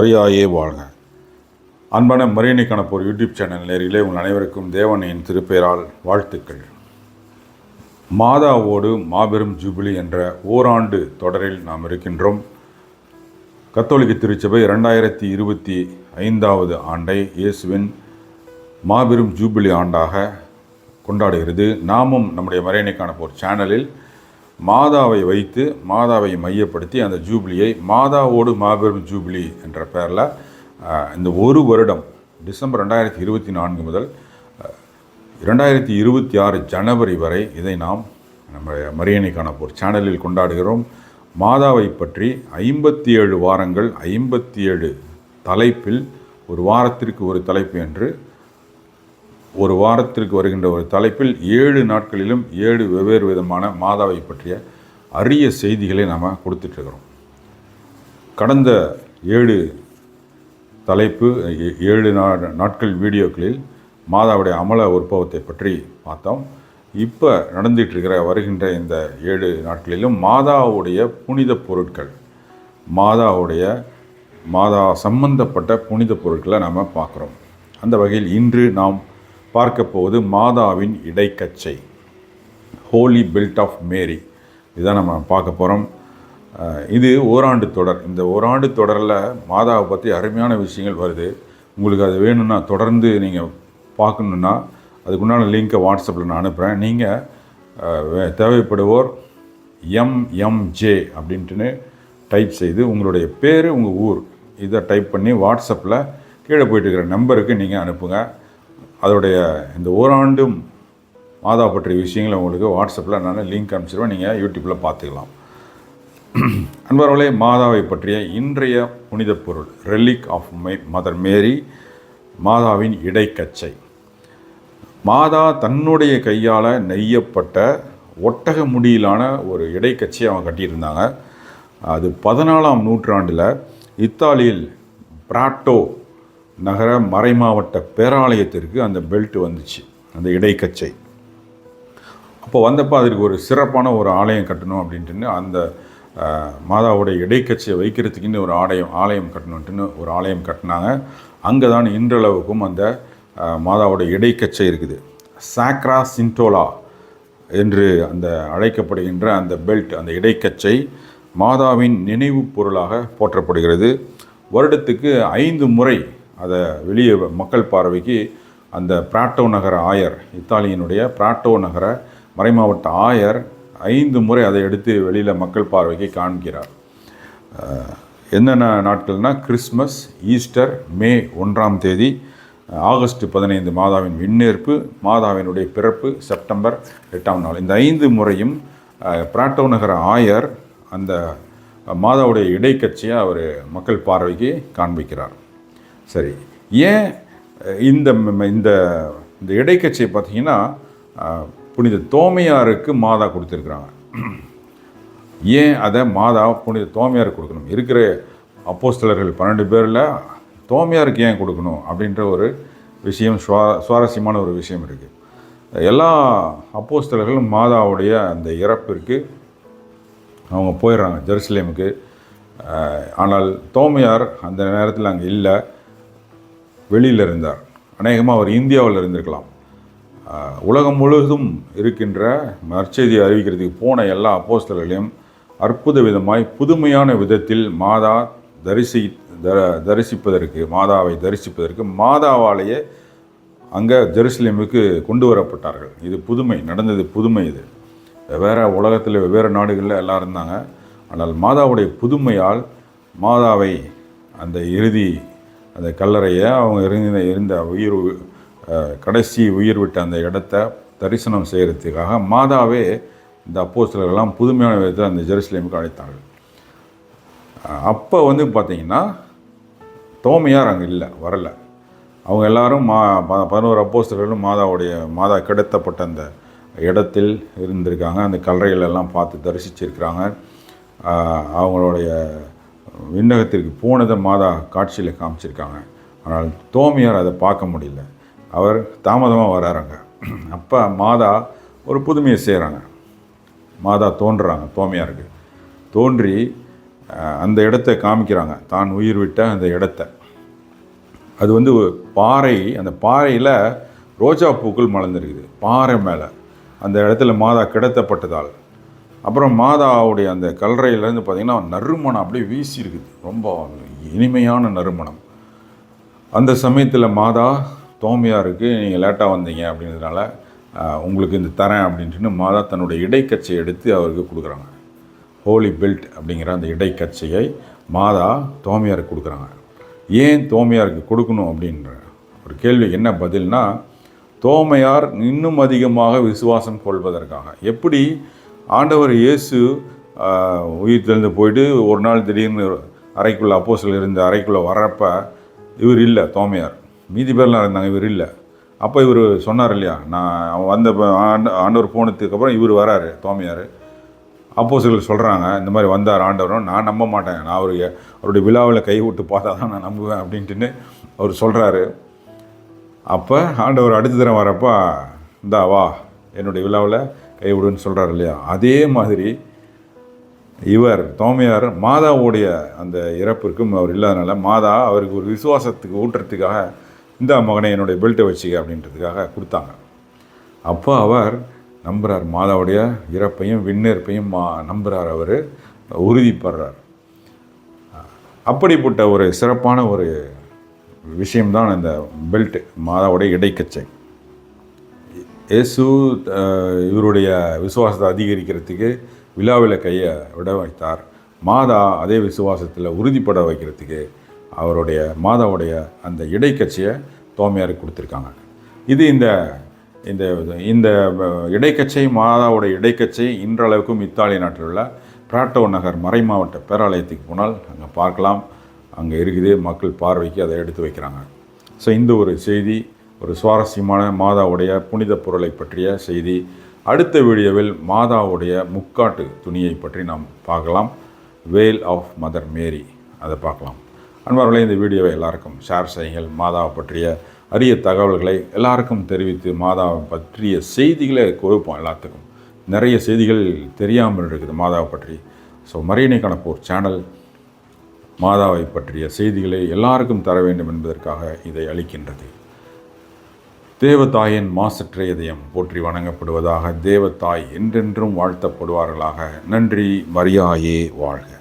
மரியாயே வாழ்க. அன்பான மரியணை கணப்போர் யூடியூப் சேனல் நேரிலே உங்கள் அனைவருக்கும் தேவனையின் திருப்பெயரால் வாழ்த்துக்கள். மாதாவோடு மாபெரும் ஜூபிலி என்ற ஓராண்டு தொடரில் நாம் இருக்கின்றோம். கத்தோலிக்க திருச்சபை இரண்டாயிரத்தி இருபத்தி ஐந்தாவது ஆண்டை இயேசுவின் மாபெரும் ஜூபிலி ஆண்டாக கொண்டாடுகிறது. நாமும் நம்முடைய மரியணை காணப்போர் சேனலில் மாதாவை வைத்து மாதாவை மையப்படுத்தி அந்த ஜூப்ளியை மாதாவோடு மாபெரும் ஜூப்ளி என்ற பெயரில் இந்த ஒரு வருடம் டிசம்பர் ரெண்டாயிரத்தி இருபத்தி நான்கு முதல் இரண்டாயிரத்தி இருபத்தி ஆறு ஜனவரி வரை இதை நாம் நம்முடைய மரியணை காணப்போர் சேனலில் கொண்டாடுகிறோம். மாதாவை பற்றி ஐம்பத்தி ஏழு வாரங்கள் ஐம்பத்தி ஏழு தலைப்பில் ஒரு வாரத்திற்கு ஒரு தலைப்பு என்று ஒரு வாரத்திற்கு வருகின்ற ஒரு தலைப்பில் ஏழு நாட்களிலும் ஏழு வெவ்வேறு விதமான மாதாவை பற்றிய அரிய செய்திகளை நாம் கொடுத்துட்ருக்கிறோம் கடந்த ஏழு தலைப்பு ஏழு நா நாட்கள் வீடியோக்களில் மாதாவுடைய அமல உற்பவத்தை பற்றி பார்த்தோம். இப்போ நடந்துகிட்ருக்கிற இருக்கிற வருகின்ற இந்த ஏழு நாட்களிலும் மாதாவுடைய புனித பொருட்கள் மாதாவுடைய மாதா சம்பந்தப்பட்ட புனித பொருட்களை நாம் பார்க்குறோம். அந்த வகையில் இன்று நாம் பார்க்க போவது மாதாவின் இடைக்கச்சை. ஹோலி பில்ட் ஆஃப் மேரி இதான் நம்ம பார்க்க போகிறோம் இது ஓராண்டு தொடர். இந்த ஓராண்டு தொடரில் மாதாவை பற்றி அருமையான விஷயங்கள் வருது. உங்களுக்கு அது வேணும்னா தொடர்ந்து நீங்கள் பார்க்கணுன்னா அதுக்குண்டான லிங்க்கை வாட்ஸ்அப்பில் நான் அனுப்புகிறேன் நீங்கள் தேவைப்படுவோர் எம்எம்ஜே அப்படின்ட்டுன்னு டைப் செய்து உங்களுடைய பேர் உங்கள் ஊர் இதை டைப் பண்ணி வாட்ஸ்அப்பில் கீழே போயிட்டு இருக்கிற நம்பருக்கு நீங்கள் அனுப்புங்க. அதோடைய இந்த ஓராண்டும் மாதா பற்றிய விஷயங்களை உங்களுக்கு வாட்ஸ்அப்பில் நான் லிங்க் அனுப்பிச்சிடுவேன் நீங்கள் யூடியூப்பில் பார்த்துக்கலாம். அன்பர்களே மாதாவை பற்றிய இன்றைய புனித பொருள் relic of my mother Mary மாதாவின் இடைக்கச்சை. மாதா தன்னுடைய கையால் நெய்யப்பட்ட ஒட்டக முடியிலான ஒரு இடைக்கச்சையை அவங்க கட்டியிருந்தாங்க. அது பதினாலாம் நூற்றாண்டில் இத்தாலியில் பிராட்டோ நகர மறைமாவட்ட பேராலயத்திற்கு அந்த பெல்ட் வந்துச்சு அந்த இடைக்கச்சை. அப்போ வந்தப்போ அதற்கு ஒரு சிறப்பான ஒரு ஆலயம் கட்டணும் அப்படின்ட்டுன்னு அந்த மாதாவுடைய இடைக்கச்சையை வைக்கிறதுக்குன்னு ஒரு ஆலயம் ஆலயம் கட்டணுன்ட்டுன்னு ஒரு ஆலயம் கட்டினாங்க. அங்கே தான் இன்றளவுக்கும் அந்த மாதாவுடைய இடைக்கச்சை இருக்குது. சாக்ரா சின்டோலா என்று அந்த அழைக்கப்படுகின்ற அந்த பெல்ட் அந்த இடைக்கச்சை மாதாவின் நினைவு பொருளாக போற்றப்படுகிறது. வருடத்துக்கு ஐந்து முறை அதை வெளியே மக்கள் பார்வைக்கு அந்த பிராட்டோ நகர ஆயர் இத்தாலியினுடைய பிராட்டோ நகர மறைமாவட்ட ஆயர் ஐந்து முறை அதை எடுத்து வெளியில் மக்கள் பார்வைக்கு காண்கிறார். என்னென்ன நாட்கள்னால் கிறிஸ்மஸ் ஈஸ்டர் மே ஒன்றாம் தேதி ஆகஸ்ட் பதினைந்து மாதாவின் விண்ணேற்பு மாதாவினுடைய பிறப்பு செப்டம்பர் எட்டாம் நாள். இந்த ஐந்து முறையும் பிராட்டோ நகர ஆயர் அந்த மாதாவுடைய இடைக்கட்சியை அவர் மக்கள் பார்வைக்கு காண்பிக்கிறார். சரி. ஏன் இந்த இந்த இந்த இடைக்கட்சியை பார்த்தீங்கன்னா புனித தோமையாருக்கு மாதா கொடுத்துருக்குறாங்க. ஏன் அதை மாதா புனித தோமையாருக்கு கொடுக்கணும்? இருக்கிற அப்போஸ்தலர்கள் பன்னெண்டு பேரில் தோமையாருக்கு ஏன் கொடுக்கணும் அப்படின்ற ஒரு விஷயம் சுவா சுவாரஸ்யமான ஒரு விஷயம் இருக்குது எல்லா அப்போஸ்தலர்களும் மாதாவுடைய அந்த இறப்பிற்கு அவங்க போயிடுறாங்க ஜெருசலேமுக்கு. ஆனால் தோமையார் அந்த நேரத்தில் அங்கே இல்லை. வெளியில் இருந்தார் அநேகமாக அவர் இந்தியாவில் இருந்திருக்கலாம். உலகம் முழுவதும் இருக்கின்ற நற்செய்தியை அறிவிக்கிறதுக்கு போன எல்லா அப்போஸ்தலர்களையும் அற்புத விதமாய் புதுமையான விதத்தில் மாதா தரிசி தர தரிசிப்பதற்கு மாதாவை தரிசிப்பதற்கு மாதாவாலேயே அங்கே ஜெருசலேமுக்கு கொண்டு வரப்பட்டார்கள். இது புதுமை நடந்தது புதுமை இது. வெவ்வேறு உலகத்தில் வெவ்வேறு நாடுகளில் எல்லாம் இருந்தாங்க. ஆனால் மாதாவுடைய புதுமையால் மாதாவை அந்த இறுதி அந்த கல்லறையை அவங்க இருந்த இருந்த உயிர் கடைசி உயிர் விட்ட அந்த இடத்த தரிசனம் செய்கிறதுக்காக மாதாவே இந்த அப்போஸ்தலர்கள்லாம் புதுமையான விதத்தில் அந்த ஜெருசலேமுக்கு அழைத்தார்கள். அப்போ வந்து பார்த்தீங்கன்னா தோமையார் அங்கே இல்லை வரலை. அவங்க எல்லாரும் மா ப- பதினோரு அப்போஸ்தலர்களும் மாதாவுடைய மாதா கிடத்தப்பட்ட அந்த இடத்தில் இருந்திருக்காங்க. அந்த கல்லறைகளெல்லாம் பார்த்து தரிசிச்சிருக்கிறாங்க. அவங்களுடைய விண்ணகத்திற்கு போனதை மாதா காட்சியில் காமிச்சிருக்காங்க. ஆனால் தோமையார் அதை பார்க்க முடியல. அவர் தாமதமாக வராருங்க அப்போ மாதா ஒரு புதுமையை செய்கிறாங்க மாதா தோன்றுறாங்க தோமையாருக்கு. தோன்றி அந்த இடத்த காமிக்கிறாங்க. தான் உயிர் விட்ட அந்த இடத்த. அது வந்து பாறை. அந்த பாறையில் ரோஜா பூக்கள் மலர்ந்துருக்குது. பாறை மேலே. அந்த இடத்துல மாதா கிடத்தப்பட்டதால். அப்புறம் மாதாவுடைய அந்த கல்லறையிலேருந்து பார்த்திங்கன்னா நறுமணம் அப்படியே வீசி இருக்குது ரொம்ப இனிமையான நறுமணம். அந்த சமயத்தில் மாதா தோமையாருக்கு நீங்கள் லேட்டாக வந்தீங்க அப்படின்றதுனால உங்களுக்கு இந்த தரேன் அப்படின்ட்டு மாதா தன்னுடைய இடைக்கச்சை எடுத்து அவருக்கு கொடுக்குறாங்க. ஹோலி பெல்ட் அப்படிங்கிற அந்த இடைக்கச்சையை மாதா தோமையாருக்கு கொடுக்குறாங்க. ஏன் தோமையாருக்கு கொடுக்கணும் அப்படின்ற ஒரு கேள்வி என்ன பதில்னா தோமையார் இன்னும் அதிகமாக விசுவாசம் கொள்வதற்காக. எப்படி ஆண்டவர் இயேசு உயிர் தெழுந்து போயிட்டு ஒரு நாள் திடீர்னு அறைக்குள்ளே அப்போசில் இருந்த அறைக்குள்ளே வர்றப்ப இவர் இல்லை தோமையார். மீதி பேர்லாம் இருந்தாங்க இவர் இல்லை. அப்போ இவர் சொன்னார் இல்லையா நான் அவன் வந்த ஆண்ட ஆண்டவர் போனதுக்கு அப்புறம் இவர் வராரு தோமையார். அப்போசில் சொல்கிறாங்க இந்த மாதிரி வந்தார் ஆண்டவரும் நான் நம்ப மாட்டேன். நான் அவருடைய அவருடைய விழாவில் கை விட்டு பார்த்தா தான் நான் நம்புவேன் அப்படின்ட்டுன்னு அவர் சொல்கிறாரு அப்போ ஆண்டவர் அடுத்த தரம் வரப்போ இந்தா வா என்னுடைய விழாவில் கைவிடுன்னு சொல்கிறார் இல்லையா? அதே மாதிரி இவர் தோமையார் மாதாவுடைய அந்த இறப்பிற்கும் அவர் இல்லாதனால மாதா அவருக்கு ஒரு விசுவாசத்துக்கு ஊட்டுறதுக்காக இந்த மகனை என்னுடைய பெல்ட்டை வச்சுக்க அப்படின்றதுக்காக கொடுத்தாங்க. அப்போ அவர் நம்புகிறார் மாதாவுடைய இறப்பையும் விண்ணேற்பையும் மா நம்புகிறார் அவர். உறுதிப்படுறார். அப்படிப்பட்ட ஒரு சிறப்பான ஒரு விஷயம்தான் இந்த பெல்ட்டு மாதாவுடைய இடைக்கச்சை. இயேசு இவருடைய விசுவாசத்தை அதிகரிக்கிறதுக்கு விழாவில் கையை விட வைத்தார். மாதா அதே விசுவாசத்தில் உறுதிப்பட வைக்கிறதுக்கு அவருடைய மாதாவுடைய அந்த இடைக்கட்சியை தோமையாருக்கு கொடுத்துருக்காங்க. இது இந்த இந்த இந்த அஹ், இடைக்கச்சை மாதாவுடைய இடைக்கச்சை இன்றளவுக்கும் இத்தாலி நாட்டில் உள்ள பிராட்டோ நகர் மறை மாவட்ட பேராலயத்துக்கு போனால் அங்கே பார்க்கலாம். அங்கே இருக்குது மக்கள் பார்வைக்கு அதை எடுத்து வைக்கிறாங்க. ஸோ இந்த ஒரு செய்தி ஒரு சுவாரஸ்யமான மாதாவுடைய புனித பொருளை பற்றிய செய்தி. அடுத்த வீடியோவில் மாதாவுடைய முக்காட்டு துணியை பற்றி நாம் பார்க்கலாம். வேல் ஆஃப் மதர் மேரி அதை பார்க்கலாம். அன்பார்களே இந்த வீடியோவை எல்லாருக்கும் ஷேர் செய்யுங்கள். மாதாவை பற்றிய அரிய தகவல்களை எல்லாருக்கும் தெரிவித்து மாதாவை பற்றிய செய்திகளை கொடுப்போம் எல்லாத்துக்கும். நிறைய செய்திகள் தெரியாமல் இருக்குது மாதாவை பற்றி. ஸோ மரியணை கணப்போர் சேனல் மாதாவை பற்றிய செய்திகளை எல்லாருக்கும் தர வேண்டும் என்பதற்காக இதை அளிக்கின்றது. தேவதாயின் மாசற்ற இதயம் போற்றி வணங்கப்படுவதாக தேவதாய் என்றென்றும் வாழ்த்தப்படுவார்களாக. நன்றி மரியாயே வாழ்க.